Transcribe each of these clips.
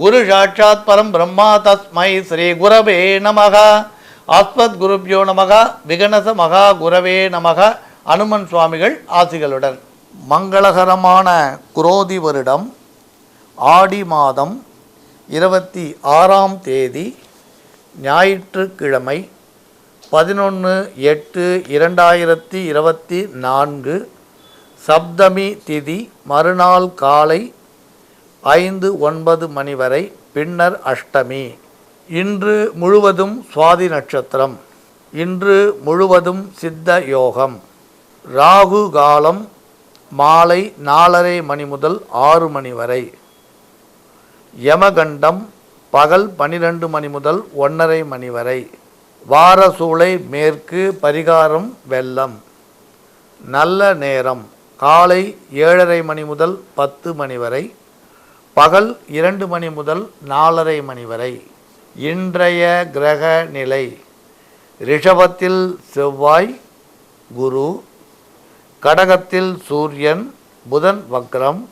குரு சாட்சாத் பரம் பிரம்மா தஸ்மை ஸ்ரீ குரவே நமக. ஆஸ்மத் குருப்யோ நமக விகணச மகா குரவே நமக. அனுமன் சுவாமிகள் ஆசிகளுடன். மங்களகரமான குரோதி வருடம் ஆடி மாதம் இருபத்தி ஆறாம் தேதி ஞாயிற்றுக்கிழமை பதினொன்று எட்டு இரண்டாயிரத்தி இருபத்தி நான்கு சப்தமி திதி மறுநாள் காலை ஐந்து ஒன்பது மணி வரை பின்னர் அஷ்டமி. இன்று முழுவதும் சுவாதி நட்சத்திரம். இன்று முழுவதும் சித்த யோகம். ராகு காலம் மாலை நாலரை மணி முதல் ஆறு மணி வரை. யமகண்டம் பகல் பனிரெண்டு மணி முதல் ஒன்றரை மணி வரை. வாரசூளை மேற்கு பரிகாரம் வெள்ளம். நல்ல நேரம். காலை ஏழரை மணி முதல் பத்து மணி வரை. பகல் இரண்டு மணி முதல் நாலரை மணி வரை. இன்றைய கிரக நிலை. ரிஷபத்தில் செவ்வாய் குரு. கடகத்தில் சூரியன் புதன் வக்ரம்.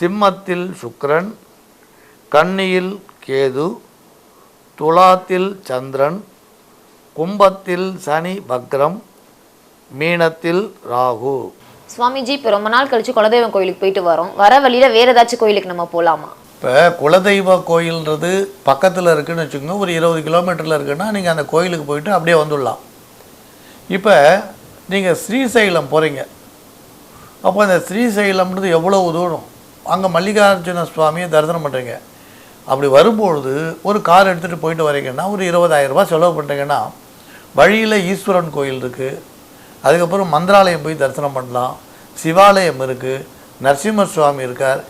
சிம்மத்தில் சுக்ரன் கன்னியில் கேது. துலாத்தில் சந்திரன். கும்பத்தில் சனி வக்ரம். மீனத்தில் ராகு. சுவாமிஜி இப்போ ரொம்ப நாள் கழிச்சு குலதெய்வம் கோயிலுக்கு போயிட்டு வரோம். வர வழியில வேறு ஏதாச்சும் கோயிலுக்கு நம்ம போகலாமா இப்போ குலதெய்வ கோயில்ன்றது பக்கத்தில் இருக்குன்னு வச்சுக்கோங்க. ஒரு இருபது கிலோமீட்டரில் இருக்குன்னா நீங்கள் அந்த கோயிலுக்கு போயிட்டு அப்படியே வந்துடலாம். இப்போ நீங்கள் ஸ்ரீசைலம் போகிறீங்க அப்போ அந்த ஸ்ரீசைலம்ன்றது எவ்வளோ தூரம்? அங்கே மல்லிகார்ஜுன சுவாமியை தரிசனம் பண்ணுறீங்க அப்படி வரும்பொழுது ஒரு கார் எடுத்துகிட்டு போயிட்டு வரீங்கன்னா ஒரு இருபதாயிரம் ரூபாய் செலவு பண்ணுறீங்கன்னா வழியில் ஈஸ்வரன் கோயில் இருக்குது அதுக்கப்புறம் மந்திராலயம் போய் தரிசனம் பண்ணலாம். சிவாலயம் இருக்குது நரசிம்ம சுவாமி இருக்கார்.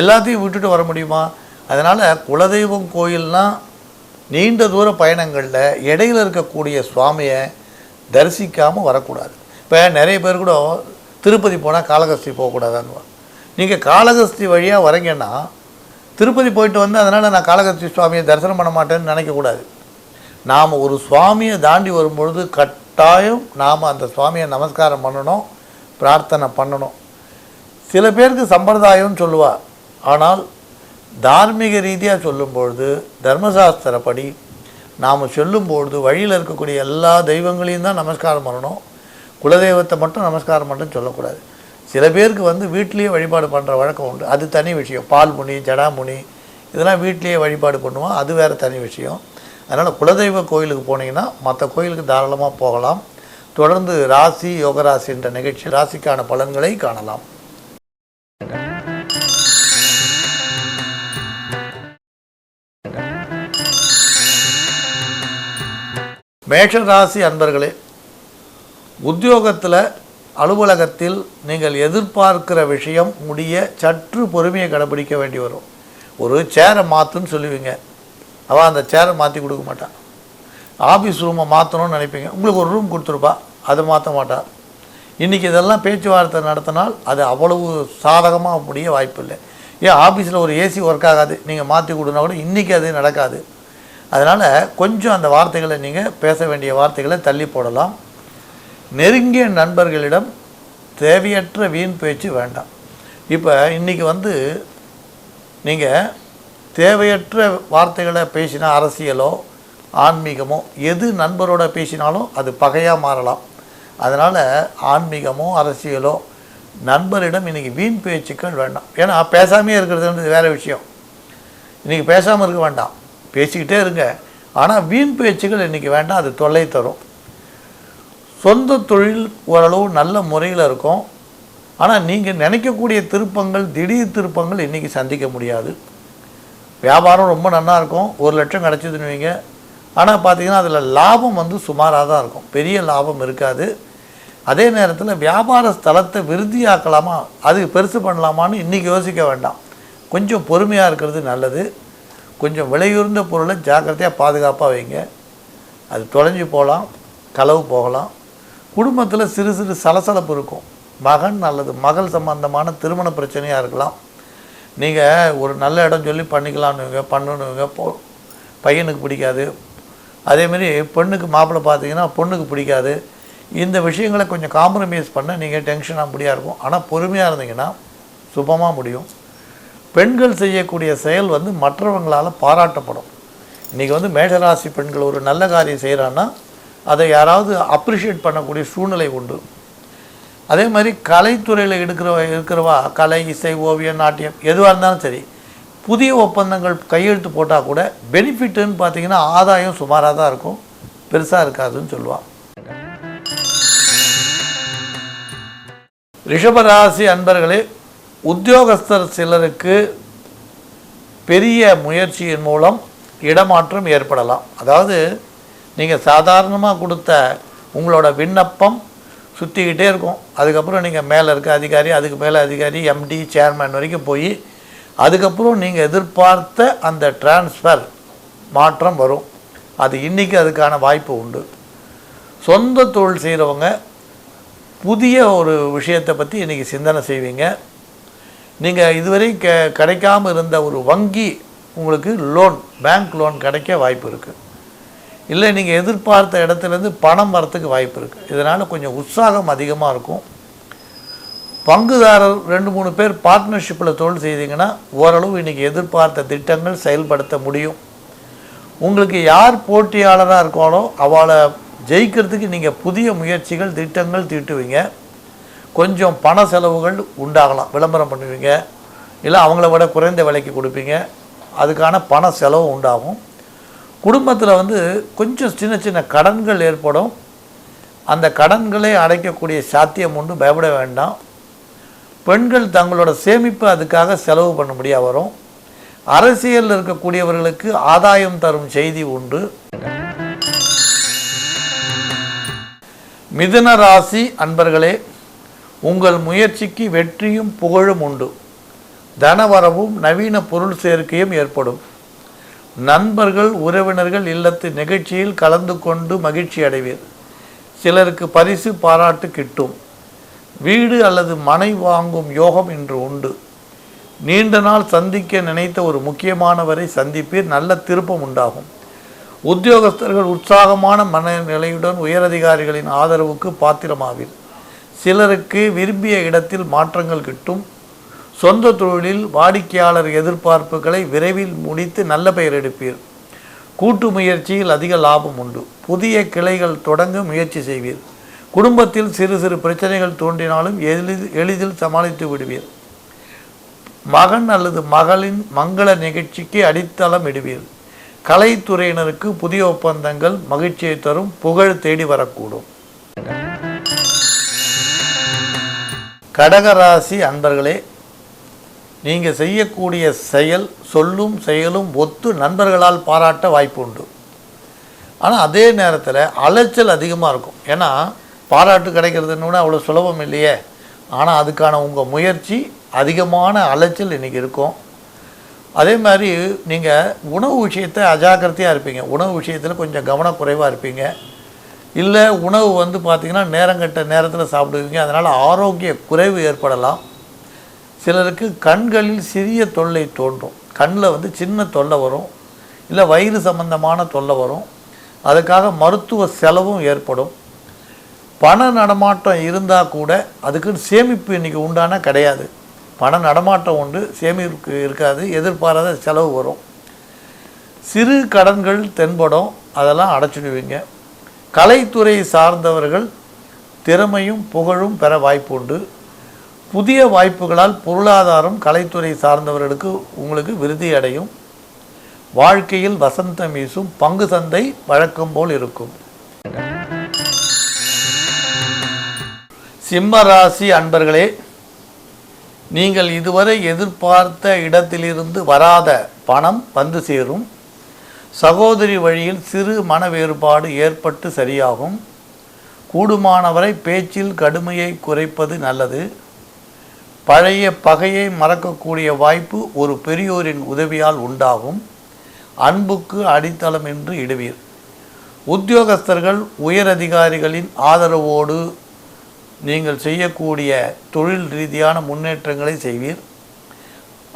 எல்லாத்தையும் விட்டுட்டு வர முடியுமா? அதனால் குலதெய்வம் கோயில்னால் நீண்ட தூர பயணங்களில் இடையில இருக்கக்கூடிய சுவாமியை தரிசிக்காமல் வரக்கூடாது. இப்போ நிறைய பேர் கூட திருப்பதி போனால் காளகஸ்தி போகக்கூடாதான்னு நீங்கள் காளகஸ்தி வழியாக வரீங்கன்னா திருப்பதி போயிட்டு வந்து அதனால் நான் காலகஸ்தி சுவாமியை தரிசனம் பண்ண மாட்டேன்னு நினைக்கக்கூடாது. நாம் ஒரு சுவாமியை தாண்டி வரும்பொழுது கட் கட்டாயம் நாம் அந்த சுவாமியை நமஸ்காரம் பண்ணணும் பிரார்த்தனை பண்ணணும். சில பேருக்கு சம்பிரதாயம்னு சொல்லுவாள் ஆனால் தார்மீக ரீதியாக சொல்லும்பொழுது தர்மசாஸ்திரப்படி நாம் சொல்லும்பொழுது வழியில் இருக்கக்கூடிய எல்லா தெய்வங்களையும் தான் நமஸ்காரம் பண்ணணும். குலதெய்வத்தை மட்டும் நமஸ்காரம் மட்டும் சொல்லக்கூடாது. சில பேருக்கு வந்து வீட்லேயே வழிபாடு பண்ணுற வழக்கம் உண்டு. அது தனி விஷயம். பால்முனி ஜடாமுனி இதெல்லாம் வீட்லேயே வழிபாடு பண்ணுவோம். அது வேறு தனி விஷயம். அதனால் குலதெய்வ கோயிலுக்கு போனீங்கன்னா மற்ற கோயிலுக்கு தாராளமாக போகலாம். தொடர்ந்து ராசி யோகராசி என்ற நிகழ்ச்சி ராசிக்கான பலன்களை காணலாம். மேஷ ராசி அன்பர்களே உத்தியோகத்தில் அலுவலகத்தில் நீங்கள் எதிர்பார்க்கிற விஷயம் முடிய சற்று பொறுமையை கடைபிடிக்க வேண்டி வரும். ஒரு சேரை மாற்றுன்னு சொல்லுவீங்க. அவள் அந்த சேரை மாற்றி கொடுக்க மாட்டான் ஆஃபீஸ் ரூமை மாற்றணும்னு நினைப்பீங்க. உங்களுக்கு ஒரு ரூம் கொடுத்துருப்பா. அதை மாற்ற மாட்டா. இன்றைக்கி இதெல்லாம் பேச்சுவார்த்தை நடத்தினால் அது அவ்வளவு சாதகமாக முடிய வாய்ப்பு இல்லை ஏன் ஆஃபீஸில் ஒரு ஏசி ஒர்க் ஆகாது. நீங்கள் மாற்றி கொடுனா கூட இன்றைக்கி அது நடக்காது. அதனால் கொஞ்சம் அந்த வார்த்தைகளை நீங்கள் பேச வேண்டிய வார்த்தைகளை தள்ளி போடலாம். நெருங்கிய நண்பர்களிடம் தேவையற்ற வீண் பேச்சு வேண்டாம். இப்போ இன்றைக்கி வந்து நீங்கள் தேவையற்ற வார்த்தைகளை பேசினா அரசியலோ ஆன்மீகமோ எது நண்பரோட பேசினாலும் அது பகையாக மாறலாம். அதனால் ஆன்மீகமோ அரசியலோ நண்பரிடம் இன்றைக்கி வீண் பேச்சுக்கள் வேண்டாம். ஏன்னா பேசாமே இருக்கிறதுன்றது வேறு விஷயம். இன்றைக்கி பேசாமல் இருக்க வேண்டாம். பேசிக்கிட்டே இருங்க. ஆனால் வீண் பேச்சுகள் இன்றைக்கி வேண்டாம். அது தொல்லை தரும். சொந்த தொழில் ஓரளவு நல்ல முறையில் இருக்கும். ஆனால் நீங்கள் நினைக்கக்கூடிய திருப்பங்கள் திடீர் திருப்பங்கள் இன்றைக்கி சந்திக்க முடியாது. வியாபாரம் ரொம்ப நல்லா இருக்கும். ஒரு லட்சம் கிடச்சிதுன்னு வைங்க ஆனால் பார்த்தீங்கன்னா அதில் லாபம் வந்து சுமாராக தான் இருக்கும். பெரிய லாபம் இருக்காது. அதே நேரத்தில் வியாபார ஸ்தலத்தை விருத்தியாக்கலாமா அது பெருசு பண்ணலாமான்னு இன்றைக்கி யோசிக்க வேண்டாம். கொஞ்சம் பொறுமையாக இருக்கிறது நல்லது. கொஞ்சம் விலையுறந்த பொருளை ஜாக்கிரதையாக பாதுகாப்பாக வைங்க. அது தொலைஞ்சு போகலாம் களவு போகலாம். குடும்பத்தில் சிறு சிறு சலசலப்பு இருக்கும். மகன் அல்லது மகள் சம்பந்தமான திருமண பிரச்சனையாக இருக்கலாம். நீங்கள் ஒரு நல்ல இடம் சொல்லி பண்ணிக்கலாம்னுவீங்க பண்ணணுங்க. போ பையனுக்கு பிடிக்காது. அதேமாரி பெண்ணுக்கு மாப்பிள்ளை பார்த்தீங்கன்னா பொண்ணுக்கு பிடிக்காது. இந்த விஷயங்களை கொஞ்சம் காம்ப்ரமைஸ் பண்ண நீங்கள் டென்ஷனாக முடியா இருக்கும். ஆனால் பொறுமையாக இருந்தீங்கன்னா சுபமாக முடியும். பெண்கள் செய்யக்கூடிய செயல் வந்து மற்றவங்களால் பாராட்டப்படும். இன்றைக்கி வந்து மேஷராசி பெண்கள் ஒரு நல்ல காரியம் செய்கிறான்னா அதை யாராவது அப்ரிஷியேட் பண்ணக்கூடிய சூழ்நிலை உண்டு. அதே மாதிரி கலைத்துறையில் எடுக்கிற இருக்கிறவா கலை இசை ஓவியம் நாட்டியம் எதுவாக இருந்தாலும் சரி புதிய ஒப்பந்தங்கள் கையெழுத்து போட்டால் கூட பெனிஃபிட்டுன்னு பார்த்தீங்கன்னா ஆதாயம் சுமாராக தான் இருக்கும். பெருசாக இருக்காதுன்னு சொல்லுவாள் ரிஷபராசி அன்பர்களே உத்தியோகஸ்தர் சிலருக்கு பெரிய முயற்சியின் மூலம் இடமாற்றம் ஏற்படலாம். அதாவது நீங்கள் சாதாரணமாக கொடுத்த உங்களோட விண்ணப்பம் சுற்றிக்கிட்டே இருக்கும். அதுக்கப்புறம் நீங்கள் மேலே இருக்க அதிகாரி அதுக்கு மேலே அதிகாரி எம்டி சேர்மேன் வரைக்கும் போய் அதுக்கப்புறம் நீங்கள் எதிர்பார்த்த அந்த டிரான்ஸ்ஃபர் மாற்றம் வரும். அது இன்றைக்கி அதுக்கான வாய்ப்பு உண்டு. சொந்த தொழில் செய்கிறவங்க புதிய ஒரு விஷயத்தை பற்றி இன்றைக்கி சிந்தனை செய்வீங்க. நீங்கள் இதுவரை க கிடைக்காமல் இருந்த ஒரு வங்கி உங்களுக்கு லோன் பேங்க் லோன் கிடைக்க வாய்ப்பு இருக்குது இல்லை நீங்கள் எதிர்பார்த்த இடத்துலேருந்து பணம் வரத்துக்கு வாய்ப்பு இருக்குது இதனால் கொஞ்சம் உற்சாகம் அதிகமாக இருக்கும். பங்குதாரர் ரெண்டு மூணு பேர் பார்ட்னர்ஷிப்பில் தொழில் செய்தீங்கன்னா ஓரளவு இன்றைக்கி எதிர்பார்த்த திட்டங்கள் செயல்படுத்த முடியும். உங்களுக்கு யார் போட்டியாளராக இருக்காளோ அவளை ஜெயிக்கிறதுக்கு நீங்கள் புதிய முயற்சிகள் திட்டங்கள் தீட்டுவீங்க. கொஞ்சம் பண செலவுகள் உண்டாகலாம் விளம்பரம் பண்ணுவீங்க. இல்லை அவங்கள விட குறைந்த விலைக்கு கொடுப்பீங்க. அதுக்கான பண செலவு உண்டாகும். குடும்பத்தில் வந்து கொஞ்சம் சின்ன சின்ன கடன்கள் ஏற்படும். அந்த கடன்களை அடைக்கக்கூடிய சாத்தியம் உண்டு. பயப்பட வேண்டாம். பெண்கள் தங்களோட சேமிப்பு அதுக்காக செலவு பண்ண முடியாது வரும். அரசியலில் இருக்கக்கூடியவர்களுக்கு ஆதாயம் தரும் செய்தி உண்டு. மிதுன ராசி அன்பர்களே உங்கள் முயற்சிக்கு வெற்றியும் புகழும் உண்டு. தனவரவும் நவீன பொருள் சேர்க்கையும் ஏற்படும். நண்பர்கள் உறவினர்கள் இல்லத்து நிகழ்ச்சியில் கலந்து கொண்டு மகிழ்ச்சி அடைவீர். சிலருக்கு பரிசு பாராட்டு கிட்டும். வீடு அல்லது மனை வாங்கும் யோகம் இன்று உண்டு. நீண்ட நாள் சந்திக்க நினைத்த ஒரு முக்கியமானவரை சந்திப்பீர் நல்ல திருப்பம் உண்டாகும். உத்தியோகஸ்தர்கள் உற்சாகமான மனநிலையுடன் உயரதிகாரிகளின் ஆதரவுக்கு பாத்திரமாவீர். சிலருக்கு விரும்பிய இடத்தில் மாற்றங்கள் கிட்டும். சொந்த தொழிலில் வாடிக்கையாளர் எதிர்பார்ப்புகளை விரைவில் முடித்து நல்ல பெயர் எடுப்பீர். கூட்டு முயற்சியில் அதிக லாபம் உண்டு. புதிய கிளைகள் தொடங்க முயற்சி செய்வீர். குடும்பத்தில் சிறு சிறு பிரச்சனைகள் தோன்றினாலும் எளிதில் எளிதில் சமாளித்து விடுவீர். மகன் அல்லது மகளின் மங்கள நிகழ்ச்சிக்கு அடித்தளம் இடுவீர். கலைத்துறையினருக்கு புதிய ஒப்பந்தங்கள் மகிழ்ச்சியை தரும் புகழ் தேடி வரக்கூடும். கடகராசி அன்பர்களே நீங்கள் செய்யக்கூடிய செயல் சொல்லும் செயலும் ஒத்து நண்பர்களால் பாராட்ட வாய்ப்பு உண்டு ஆனால் அதே நேரத்தில் அலைச்சல் அதிகமாக இருக்கும். ஏன்னா பாராட்டு கிடைக்கிறதுன்னு அவ்வளோ சுலபம் இல்லையே. ஆனால் அதுக்கான உங்கள் முயற்சி அதிகமான அலைச்சல் இன்றைக்கி இருக்கும். அதே மாதிரி நீங்கள் உணவு விஷயத்தை அஜாக்கிரதையாக இருப்பீங்க. உணவு விஷயத்தில் கொஞ்சம் கவனக்குறைவாக இருப்பீங்க. இல்லை உணவு வந்து பார்த்திங்கன்னா நேரங்கட்ட நேரத்தில் சாப்பிடுவீங்க. அதனால் ஆரோக்கிய குறைவு ஏற்படலாம். சிலருக்கு கண்களில் சிறிய தொல்லை தோன்றும். கண்ணில் வந்து சின்ன தொல்லை வரும். இல்லை வயிறு சம்பந்தமான தொல்லை வரும். அதுக்காக மருத்துவ செலவும் ஏற்படும். பண நடமாட்டம் இருந்தால் கூட அதுக்குன்னு சேமிப்பு இன்றைக்கி உண்டான கிடையாது. பண நடமாட்டம் உண்டு சேமிப்பு இருக்காது எதிர்பாராத செலவு வரும். சிறு கடன்கள் தென்படும். அதெல்லாம் அடைச்சிடுவீங்க. கலைத்துறை சார்ந்தவர்கள் திறமையும் புகழும் பெற வாய்ப்பு உண்டு. புதிய வாய்ப்புகளால் பொருளாதாரம் கலைத்துறை சார்ந்தவர்களுக்கு உங்களுக்கு விருதி அடையும். வாழ்க்கையில் வசந்தம் வீசும் பங்கு சந்தை வழக்கம் போல் இருக்கும். சிம்ம ராசி அன்பர்களே நீங்கள் இதுவரை எதிர்பார்த்த இடத்திலிருந்து வராத பணம் வந்து சேரும். சகோதரி வழியில் சிறு மன வேறுபாடு ஏற்பட்டு சரியாகும். கூடுமானவரை பேச்சில் கடுமையை குறைப்பது நல்லது. பழைய பகையை மறக்கக்கூடிய வாய்ப்பு ஒரு பெரியோரின் உதவியால் உண்டாகும். அன்புக்கு அடித்தளம் என்று இடுவீர். உத்தியோகஸ்தர்கள் உயரதிகாரிகளின் ஆதரவோடு நீங்கள் செய்யக்கூடிய தொழில் ரீதியான முன்னேற்றங்களை செய்வீர்.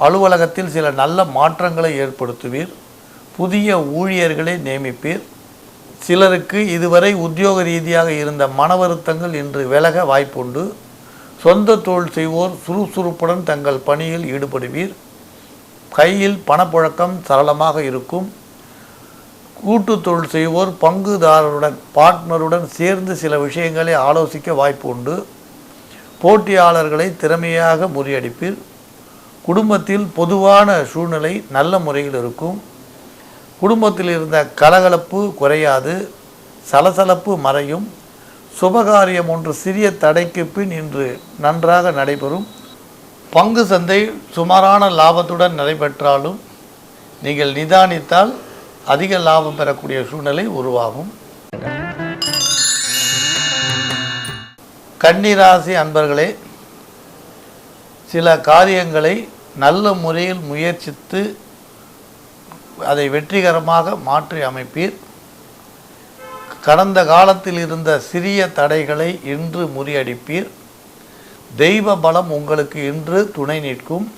அலுவலகத்தில் சில நல்ல மாற்றங்களை ஏற்படுத்துவீர். புதிய ஊழியர்களை நியமிப்பீர். சிலருக்கு இதுவரை உத்தியோக ரீதியாக இருந்த மன வருத்தங்கள் இன்று விலக வாய்ப்புண்டு. சொந்த தொழில் செய்வோர் சுறுசுறுப்புடன் தங்கள் பணியில் ஈடுபடுவீர். கையில் பணப்புழக்கம் சரளமாக இருக்கும். கூட்டு தொழில் செய்வோர் பங்குதாரருடன் பார்ட்னருடன் சேர்ந்து சில விஷயங்களை ஆலோசிக்க வாய்ப்பு உண்டு. போட்டியாளர்களை திறமையாக முறியடிப்பீர். குடும்பத்தில் பொதுவான சூழ்நிலை நல்ல முறையில் இருக்கும். குடும்பத்தில் இருந்த கலகலப்பு குறையாது. சலசலப்பு மறையும். சுபகாரியம் ஒன்று சிறிய தடைக்கு பின் இன்று நன்றாக நடைபெறும். பங்கு சந்தை சுமாரான லாபத்துடன் நடைபெற்றாலும் நீங்கள் நிதானித்தால் அதிக லாபம் பெறக்கூடிய சூழ்நிலை உருவாகும். கன்னிராசி அன்பர்களே சில காரியங்களை நல்ல முறையில் முயற்சித்து அதை வெற்றிகரமாக மாற்றி அமைப்பீர் கடந்த காலத்தில் இருந்த சிறிய தடைகளை இன்று முறியடிப்பீர். தெய்வ பலம் உங்களுக்கு இன்று துணை நிற்கும்.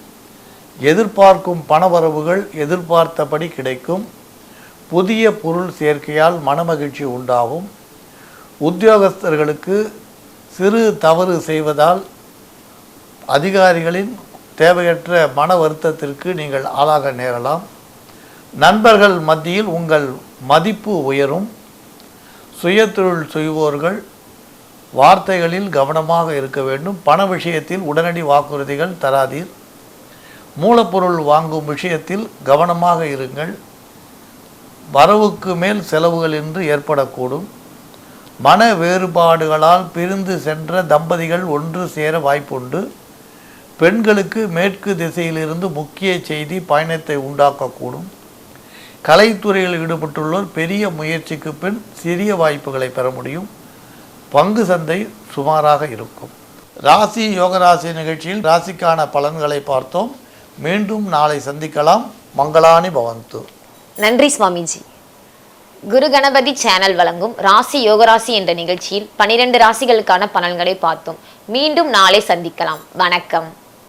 எதிர்பார்க்கும் பணவரவுகள் எதிர்பார்த்தபடி கிடைக்கும். புதிய பொருள் சேர்க்கையால் மனமகிழ்ச்சி உண்டாகும். உத்தியோகஸ்தர்களுக்கு சிறு தவறு செய்வதால் அதிகாரிகளின் தேவையற்ற மன வருத்தத்திற்கு நீங்கள் ஆளாக நேரலாம். நண்பர்கள் மத்தியில் உங்கள் மதிப்பு உயரும். சுயத்தொழில் செய்வோர்கள் வார்த்தைகளில் கவனமாக இருக்க வேண்டும். பண விஷயத்தில் உடனடி வாக்குறுதிகள் தராதீர். மூலப்பொருள் வாங்கும் விஷயத்தில் கவனமாக இருங்கள். வரவுக்கு மேல் செலவுகள் என்று ஏற்படக்கூடும். மன வேறுபாடுகளால் பிரிந்து சென்ற தம்பதிகள் ஒன்று சேர வாய்ப்புண்டு. பெண்களுக்கு மேற்கு திசையிலிருந்து முக்கிய செய்தி பயணத்தை உண்டாக்கக்கூடும். கலைத்துறையில் ஈடுபட்டுள்ளோர் பெரிய முயற்சிக்கு பின் சிறிய வாய்ப்புகளை பெற முடியும். பங்கு சந்தை சுமாராக இருக்கும். ராசி யோகராசி நிகழ்ச்சியில் ராசிக்கான பலன்களை பார்த்தோம். மீண்டும் நாளை சந்திக்கலாம். மங்களானி பவந்து. நன்றி சுவாமிஜி. குரு கணபதி சேனல் வழங்கும் ராசி யோகராசி என்ற நிகழ்ச்சியில் பனிரெண்டு ராசிகளுக்கான பலன்களை பார்த்தோம். மீண்டும் நாளை சந்திக்கலாம். வணக்கம்.